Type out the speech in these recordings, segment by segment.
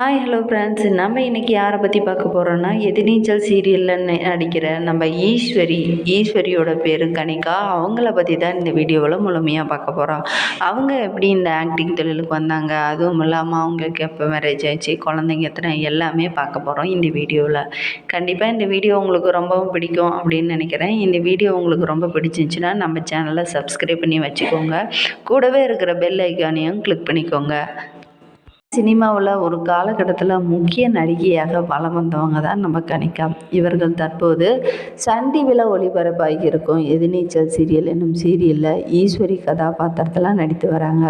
Hi hello friends நம்ம இன்றைக்கி யாரை பற்றி பார்க்க போகிறோன்னா எதிர்நீச்சல் சீரியலில் நடிக்கிற நம்ம ஈஸ்வரி ஈஸ்வரியோட பேர் கணிகா அவங்கள பற்றி தான் இந்த வீடியோவில் முழுமையாக பார்க்க போகிறோம் அவங்க எப்படி இந்த ஆக்டிங் தொழிலுக்கு வந்தாங்க? அதுவும் இல்லாமல் அவங்களுக்கு எப்போ மேரேஜ் ஆச்சு குழந்தைங்க எத்தனை எல்லாமே பார்க்க போகிறோம் இந்த வீடியோவில். கண்டிப்பாக இந்த வீடியோ உங்களுக்கு ரொம்பவும் பிடிக்கும் அப்படின்னு நினைக்கிறேன். இந்த வீடியோ உங்களுக்கு ரொம்ப பிடிச்சிருந்துச்சின்னா நம்ம சேனலை சப்ஸ்கிரைப் பண்ணி வச்சுக்கோங்க. கூடவே இருக்கிற பெல் ஐக்கானையும் கிளிக் பண்ணிக்கோங்க. சினிமாவில் ஒரு காலகட்டத்தில் முக்கிய நடிகையாக வலம் வந்தவங்க தான் நம்ம கணிக்கா இவர்கள் தற்போது சன் டிவியில் ஒளிபரப்பாகி இருக்கும். எதிர்நீச்சல் சீரியல் என்னும் சீரியலில் ஈஸ்வரி கதாபாத்திரத்தில் நடித்து வராங்க.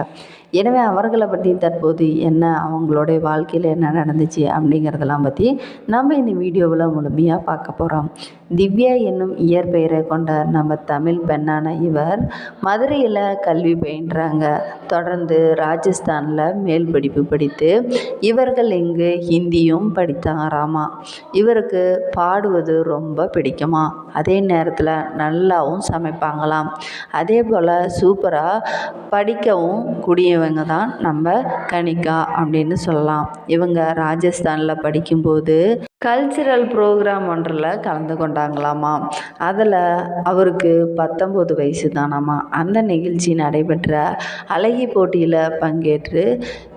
எனவே அவர்களை பற்றி தற்போது என்ன அவங்களுடைய வாழ்க்கையில் என்ன நடந்துச்சு அப்படிங்கிறதெல்லாம் பற்றி நம்ம இந்த வீடியோவில் முழுமையாக பார்க்க போகிறோம் திவ்யா என்னும் இயற்பெயரை கொண்ட நம்ம தமிழ் பெண்ணான இவர் மதுரையில் கல்வி பயின்றாங்க. தொடர்ந்து ராஜஸ்தானில் மேல் படிப்பு படித்து இவர்கள் இங்கு ஹிந்தியும் படித்தாராமா இவருக்கு பாடுவது ரொம்ப பிடிக்குமா. அதே நேரத்தில் நல்லாவும் சமைப்பாங்களாம். அதே போல் சூப்பராக படிக்கவும் கூடிய இவங்க தான் நம்ம கணிகா அப்படின்னு சொல்லலாம். இவங்க ராஜஸ்தானில் படிக்கும்போது கல்ச்சுரல் ப்ரோக்ராம் ஒன்றில் கலந்து கொண்டாங்களாமா. அதில் அவருக்கு பத்தொம்போது வயசு தானாமா. அந்த நிகழ்ச்சி நடைபெற்ற அழகி போட்டியில் பங்கேற்று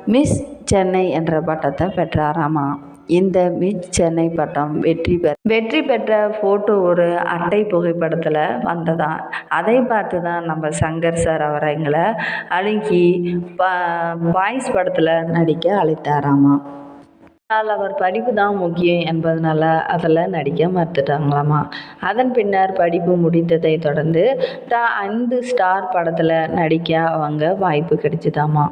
மிஸ் சென்னை என்ற பட்டத்தை பெற்றாராமா. இந்த மிஸ் சென்னை பட்டம் வெற்றி பெற வெற்றி பெற்ற ஃபோட்டோ ஒரு அட்டை புகைப்படத்தில் வந்ததான். அதை பார்த்து தான் நம்ம சங்கர் சார் அவரை எங்களை அழுகி பா பாய்ஸ் படத்தில் நடிக்க அழைத்தாராமா. ஆனால் அவர் படிப்பு தான் முக்கியம் என்பதனால அதில் நடிக்க மறுத்துட்டாங்களாமா. அதன் பின்னர் படிப்பு முடித்ததை தொடர்ந்து தான் ஐந்து ஸ்டார் படத்தில் நடிக்க அவங்க வாய்ப்பு கிடைச்சிதாமா.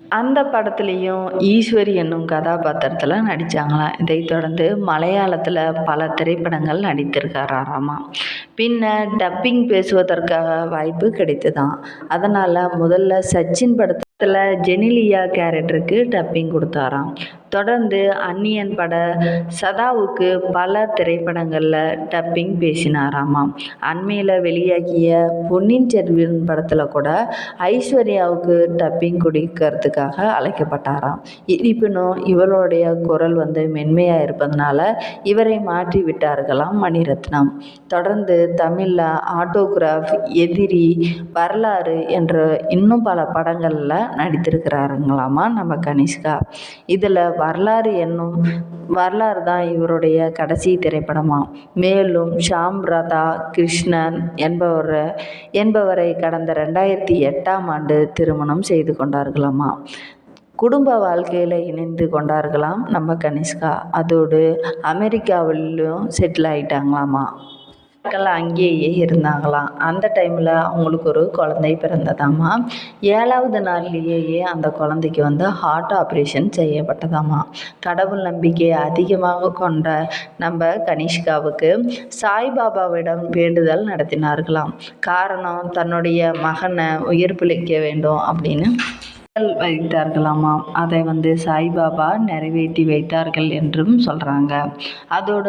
அந்த படத்துலேயும் ஈஸ்வரி என்னும் கதாபாத்திரத்தில் நடித்தாங்களாம் இதைத் தொடர்ந்து மலையாளத்தில் பல திரைப்படங்கள் நடித்திருக்காராமா பின்னர் டப்பிங் பேசுவதற்காக வாய்ப்பு கிடைத்ததாம். அதனால் முதல்ல சச்சின் படத்தில் ஜெனிலியா கேரக்டருக்கு டப்பிங் கொடுத்தாராம். தொடர்ந்து அந்நியன் பட சதாவுக்கு பல திரைப்படங்களில் டப்பிங் பேசினாராமாம். அண்மையில் வெளியாகிய பொன்னியின் செல்வன் படத்தில் கூட ஐஸ்வர்யாவுக்கு டப்பிங் கொடுக்கறதுக்காக அழைக்கப்பட்டாராம். இருப்பினும் இவளுடைய குரல் வந்து மென்மையாக இருப்பதனால இவரை மாற்றி விட்டார்களாம் மணிரத்னம். தொடர்ந்து தமிழில் ஆட்டோகிராஃப் எதிரி வரலாறு என்ற இன்னும் பல படங்களில் நடித்திருக்கிறாருங்களாமா நம்ம கனிஷ்கா. இதில் வரலாறு என்னும் வரலாறு தான் இவருடைய கடைசி திரைப்படமாம் மேலும் ஷாம் ராதா கிருஷ்ணன் என்பவர் என்பவரை கடந்த ரெண்டாயிரத்தி எட்டாம் ஆண்டு திருமணம் செய்து கொண்டார்களாமா. குடும்ப வாழ்க்கையில் இணைந்து கொண்டார்களாம் நம்ம கனிஷ்கா. அதோடு அமெரிக்காவிலும் செட்டில் ஆகிட்டாங்களாமா நாட்கள் அங்கேயே இருந்தாங்களாம். அந்த டைமில் அவங்களுக்கு ஒரு குழந்தை பிறந்ததாம்மா ஏழாவது நாள்லேயே அந்த குழந்தைக்கு வந்து ஹார்ட் ஆப்ரேஷன் செய்யப்பட்டதாம்மா கடவுள் நம்பிக்கை அதிகமாக கொண்ட நம்ம கனிஷ்காவுக்கு சாய்பாபாவிடம் வேண்டுதல் நடத்தினார்களாம். காரணம் தன்னுடைய மகனை உயிர் பிழைக்க வேண்டும் அப்படின்னு வைத்தார்களாமா? அதை வந்து சாய்பாபா நிறைவேற்றி வைத்தார்கள் என்றும் சொல்கிறாங்க அதோட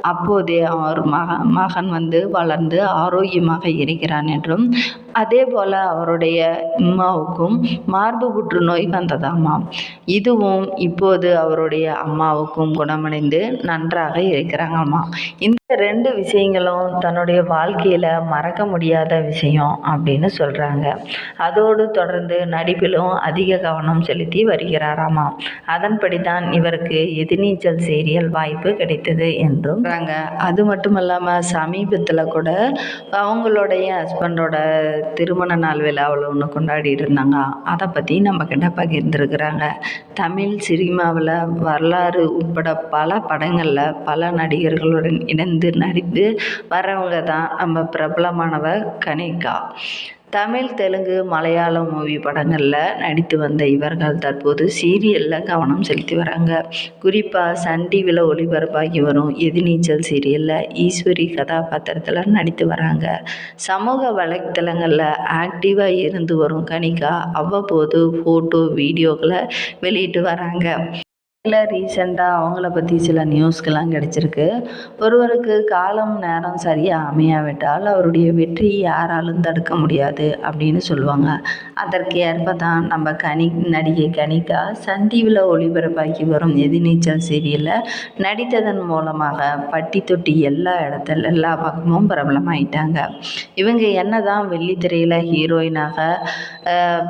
அப்போதே அவர் மக மகன் வந்து வளர்ந்து ஆரோக்கியமாக இருக்கிறான் என்றும் அதே போல் அவருடைய அம்மாவுக்கும் மார்பு புற்றுநோய் வந்ததாமாம் இதுவும் இப்போது அவருடைய அம்மாவுக்கும் குணமடைந்து நன்றாக இருக்கிறாங்கம்மா இந்த ரெண்டு விஷயங்களும் தன்னுடைய வாழ்க்கையில் மறக்க முடியாத விஷயம் அப்படின்னு சொல்கிறாங்க அதோடு தொடர்ந்து நடிப்பிலும் அதிக கவனம் செலுத்தி வருகிறாராமா அதன்படி தான் இவருக்கு எதிர்நீச்சல் சீரியல் வாய்ப்பு கிடைத்தது என்றும் அது மட்டும் இல்லாமல் சமீபத்தில் கூட அவங்களுடைய ஹஸ்பண்டோட திருமண நாள் விழாவில் ஒன்று கொண்டாடிட்டு இருந்தாங்க. அதை பற்றி நம்மக்கிட்ட பகிர்ந்துருக்குறாங்க. தமிழ் சினிமாவில் வரலாறு உட்பட பல படங்களில் பல நடிகர்களுடன் இணைந்து நடித்து வரவங்க தான் நம்ம பிரபலமானவ கனிகா. தமிழ் தெலுங்கு மலையாளம் மூவி படங்களில் நடித்து வந்த இவர்கள் தற்போது சீரியலில் கவனம் செலுத்தி வராங்க. குறிப்பாக சன் டிவியில் ஒளிபரப்பாகி வரும் எதிர்நீச்சல் சீரியலில் ஈஸ்வரி கதாபாத்திரத்தில் நடித்து வராங்க. சமூக வலைத்தளங்களில் ஆக்டிவாக இருந்து வரும் கணிகா அவ்வப்போது ஃபோட்டோ வீடியோக்களை வெளியிட்டு வராங்க. இல்லை ரீசெண்டாக அவங்கள பற்றி சில நியூஸ்கெல்லாம் கிடச்சிருக்கு. ஒருவருக்கு காலம் நேரம் சரியாக அமையாவிட்டால் அவருடைய வெற்றி யாராலும் தடுக்க முடியாது அப்படின்னு சொல்லுவாங்க. அதற்கு ஏற்ப தான் நம்ம கனி நடிகை கனிகா சன் டிவியில் ஒளிபரப்பாக்கி வரும் எதிர்நீச்சல் சீரியலில் நடித்ததன் மூலமாக பட்டி தொட்டி எல்லா இடத்துல எல்லா பக்கமும் பிரபலமாயிட்டாங்க. இவங்க என்ன தான் வெள்ளித்திரையில் ஹீரோயினாக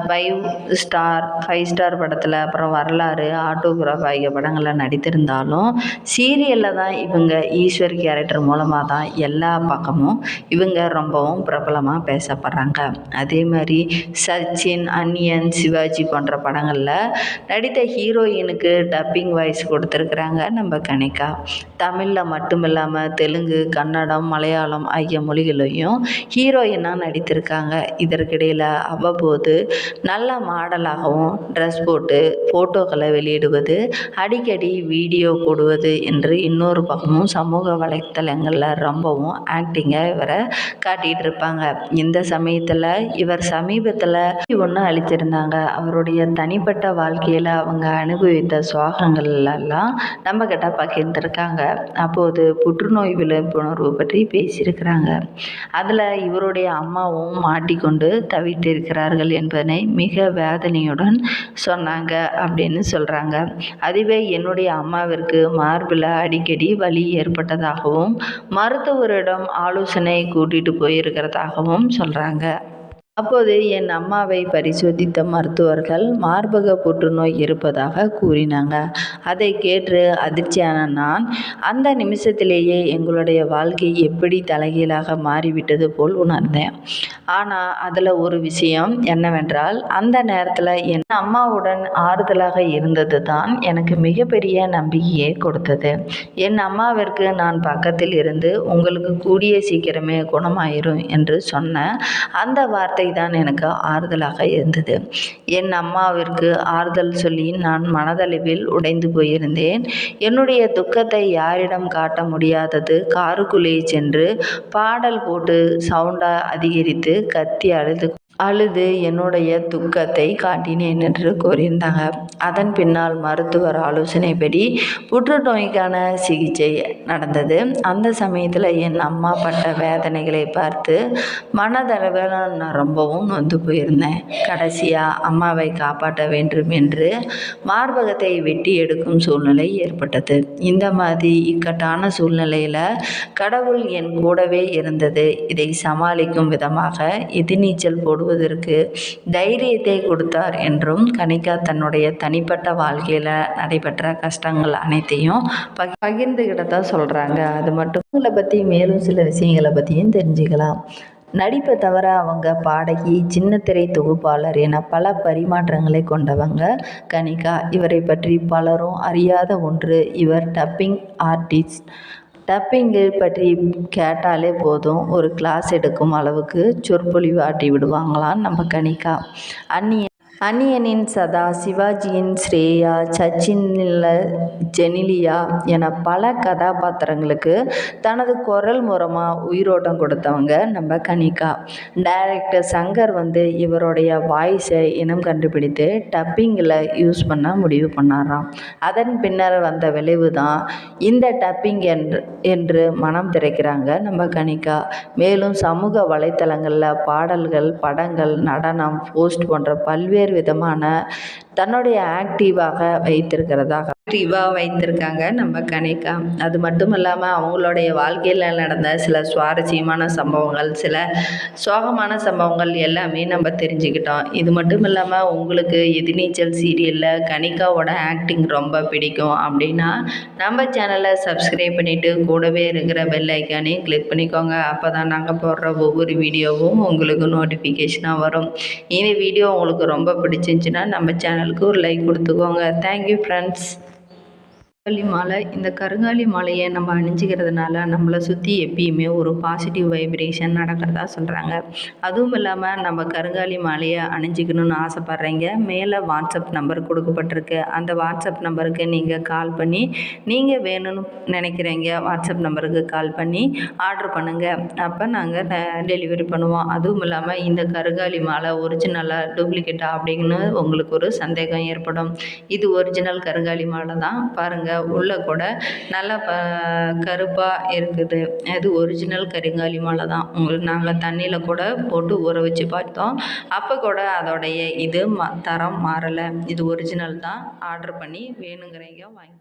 ஃபைவ் ஸ்டார் ஃபைவ் ஸ்டார் படத்தில் அப்புறம் வரலாறு ஆட்டோகிராஃபாக ஆகிய படங்களில் நடித்திருந்தாலும் சீரியலில் தான் இவங்க ஈஸ்வர் கேரக்டர் மூலமாக தான் எல்லா பக்கமும் இவங்க ரொம்பவும் பிரபலமாக பேசப்படுறாங்க. அதே மாதிரி சச்சின் அன்னியன் சிவாஜி போன்ற படங்களில் நடித்த ஹீரோயினுக்கு டப்பிங் வாய்ஸ் கொடுத்துருக்குறாங்க நம்ம கணிக்கா தமிழில் மட்டும் இல்லாமல் தெலுங்கு கன்னடம் மலையாளம் ஆகிய மொழிகளையும் ஹீரோயினாக நடித்திருக்காங்க. இதற்கிடையில் அவ்வப்போது நல்ல மாடலாகவும் ட்ரெஸ் போட்டு ஃபோட்டோக்களை வெளியிடுவது அடிக்கடி வீடியோ போடுவது என்று இன்னொரு பக்கமும் சமூக வலைத்தளங்களில் ரொம்பவும் ஆக்டிங்காக இவரை காட்டிகிட்டு இருப்பாங்க. இந்த சமயத்தில் இவர் சமீபத்தில் ஒன்று அளித்திருந்தாங்க. அவருடைய தனிப்பட்ட வாழ்க்கையில் அவங்க அனுபவித்த சுவாகங்கள்லாம் நம்ம நம்மக்கிட்ட பகிர்ந்துருக்காங்க. அப்போது புற்றுநோய் விழிப்புணர்வு பற்றி பேசியிருக்கிறாங்க. அதில் இவருடைய அம்மாவும் மாட்டிக்கொண்டு தவித்திருக்கிறார்கள் என்பதனை மிக வேதனையுடன் சொன்னாங்க அப்படின்னு சொல்கிறாங்க அது அதுவே என்னுடைய அம்மாவிற்கு மார்பில் அடிக்கடி வலி ஏற்பட்டதாகவும் மருத்துவரிடம் ஆலோசனை கூட்டிகிட்டு போயிருக்கிறதாகவும் சொல்கிறாங்க அப்போது என் அம்மாவை பரிசோதித்த மருத்துவர்கள் மார்பக புற்றுநோய் இருப்பதாக கூறினாங்க. அதை கேட்டு அதிர்ச்சியான நான் அந்த நிமிஷத்திலேயே எங்களுடைய வாழ்க்கை எப்படி தலைகீழாக மாறிவிட்டது போல் உணர்ந்தேன். ஆனால் அதில் ஒரு விஷயம் என்னவென்றால் அந்த நேரத்தில் என் அம்மாவுடன் ஆறுதலாக இருந்தது தான் எனக்கு மிகப்பெரிய நம்பிக்கையை கொடுத்தது. என் அம்மாவிற்கு நான் பக்கத்தில் இருந்து உங்களுக்கு கூடிய சீக்கிரமே குணமாயிரும் என்று சொன்ன அந்த வார்த்தை தான் எனக்கு ஆறுதலாக இருந்தது. என் அம்மாவிற்கு ஆறுதல் சொல்லி நான் மனதளவில் உடைந்து போயிருந்தேன். என்னுடைய துக்கத்தை யாரிடம் காட்ட முடியாதது காருக்குள்ளே சென்று பாடல் போட்டு சவுண்டாக அதிகரித்து கத்தி அழுது அழுது என்னுடைய துக்கத்தை காட்டினேன் என்று கூறியிருந்தாங்க. அதன் பின்னால் மருத்துவர் ஆலோசனைப்படி புற்றுநோய்க்கான சிகிச்சை நடந்தது. அந்த சமயத்தில் என் அம்மா பட்ட வேதனைகளை பார்த்து மனதளவில் நான் ரொம்பவும் நொந்து போயிருந்தேன். கடைசியாக அம்மாவை காப்பாற்ற வேண்டும் என்று மார்பகத்தை வெட்டி எடுக்கும் சூழ்நிலை ஏற்பட்டது. இந்த மாதிரி இக்கட்டான சூழ்நிலையில் கடவுள் என் கூடவே இருந்தது. இதை சமாளிக்கும் விதமாக எதிர்நீச்சல் போடுவது போவதற்கு தைரியத்தை கொடுத்தார் என்றும் கனிகா தன்னுடைய தனிப்பட்ட வாழ்க்கையில் நடைபெற்ற கஷ்டங்கள் அனைத்தையும் பகி பகிர்ந்துக்கிட்டதா சொல்கிறாங்க அது மட்டும் இவங்களை பற்றி மேலும் சில விஷயங்களை பற்றியும் தெரிஞ்சுக்கலாம். நடிப்பை தவிர அவங்க பாடகி சின்னத்திரை தொகுப்பாளர் என பல பரிமாற்றங்களை கொண்டவங்க கனிகா. இவரை பற்றி பலரும் அறியாத ஒன்று இவர் டப்பிங் ஆர்டிஸ்ட். டப்பிங்கு பற்றி கேட்டாலே போதும். ஒரு கிளாஸ் எடுக்கும் அளவுக்கு சொற்பொழிவு ஆட்டி விடுவாங்களாம் நம்ம கணிகா அந்நிய அணியனின் சதா சிவாஜியின் ஸ்ரேயா சச்சின்ல ஜெனிலியா என பல கதாபாத்திரங்களுக்கு தனது குரல் மூலமாக உயிரோட்டம் கொடுத்தவங்க நம்ம கனிகா. டைரக்டர் சங்கர் வந்து இவருடைய வாய்ஸை இனம் கண்டுபிடித்து டப்பிங்கில் யூஸ் பண்ண முடிவு பண்ணாராம். அதன் பின்னர் வந்த விளைவு தான் இந்த டப்பிங் என்று என்று மனம் திறக்கிறாங்க நம்ம கனிகா. மேலும் சமூக வலைத்தளங்களில் பாடல்கள் படங்கள் நடனம் போஸ்ட் போன்ற பல்வேறு விதமான தன்னுடைய ஆக்டிவாக வைத்திருக்கிறதாக ஆக்டிவாக வைத்திருக்காங்க நம்ம கணிக்கா அது மட்டும் இல்லாமல் அவங்களுடைய வாழ்க்கையில் நடந்த சில சுவாரஸ்யமான சம்பவங்கள் சில சோகமான சம்பவங்கள் எல்லாமே நம்ம தெரிஞ்சுக்கிட்டோம். இது மட்டும் இல்லாமல் உங்களுக்கு எதிர்நீச்சல் சீரியலில் கனிகாவோட ஆக்டிங் ரொம்ப பிடிக்கும். அப்படின்னா நம்ம சேனலை சப்ஸ்கிரைப் பண்ணிவிட்டு கூடவே இருக்கிற பெல் ஐக்கானையும் கிளிக் பண்ணிக்கோங்க. அப்போ தான் நாங்கள் போடுற ஒவ்வொரு வீடியோவும் உங்களுக்கு நோட்டிஃபிகேஷனாக வரும். இந்த வீடியோ உங்களுக்கு ரொம்ப பிடிச்சிருந்துச்சின்னா நம்ம சேனலுக்கு ஒரு லைக் கொடுத்துக்கோங்க. தேங்க்யூ ஃப்ரெண்ட்ஸ் கருங்காலி மாலை இந்த கருங்காலி மாலையை நம்ம அணிஞ்சிக்கிறதுனால நம்மளை சுற்றி எப்பயுமே ஒரு பாசிட்டிவ் வைப்ரேஷன் நடக்கிறதா சொல்கிறாங்க அதுவும் இல்லாமல் நம்ம கருங்காலி மாலையை அணிஞ்சிக்கணும்னு ஆசைப்பட்றீங்க. மேலே வாட்ஸ்அப் நம்பர் கொடுக்கப்பட்டிருக்கு. அந்த வாட்ஸ்அப் நம்பருக்கு நீங்கள் கால் பண்ணி நீங்கள் வேணும்னு நினைக்கிறீங்க வாட்ஸ்அப் நம்பருக்கு கால் பண்ணி ஆர்டர் பண்ணுங்கள் அப்போ நாங்கள் டெலிவரி பண்ணுவோம். அதுவும் இல்லாமல் இந்த கருங்காலி மாலை ஒரிஜினலாக டூப்ளிகேட்டா அப்படின்னு உங்களுக்கு ஒரு சந்தேகம் ஏற்படும். இது ஒரிஜினல் கருங்காலி மாலை தான் பாருங்கள் உள்ளே கூட நல்லா ப கருப்பாக இருக்குது. அது ஒரிஜினல் கருங்காலி மாலை தான். உங்களுக்கு நாங்கள் தண்ணியில் கூட போட்டு ஊற வச்சு பார்த்தோம். அப்போ கூட அதோடைய இது ம தரம் மாறலை. இது ஒரிஜினல் தான். ஆர்டர் பண்ணி வேணுங்கிறீங்க வாங்கி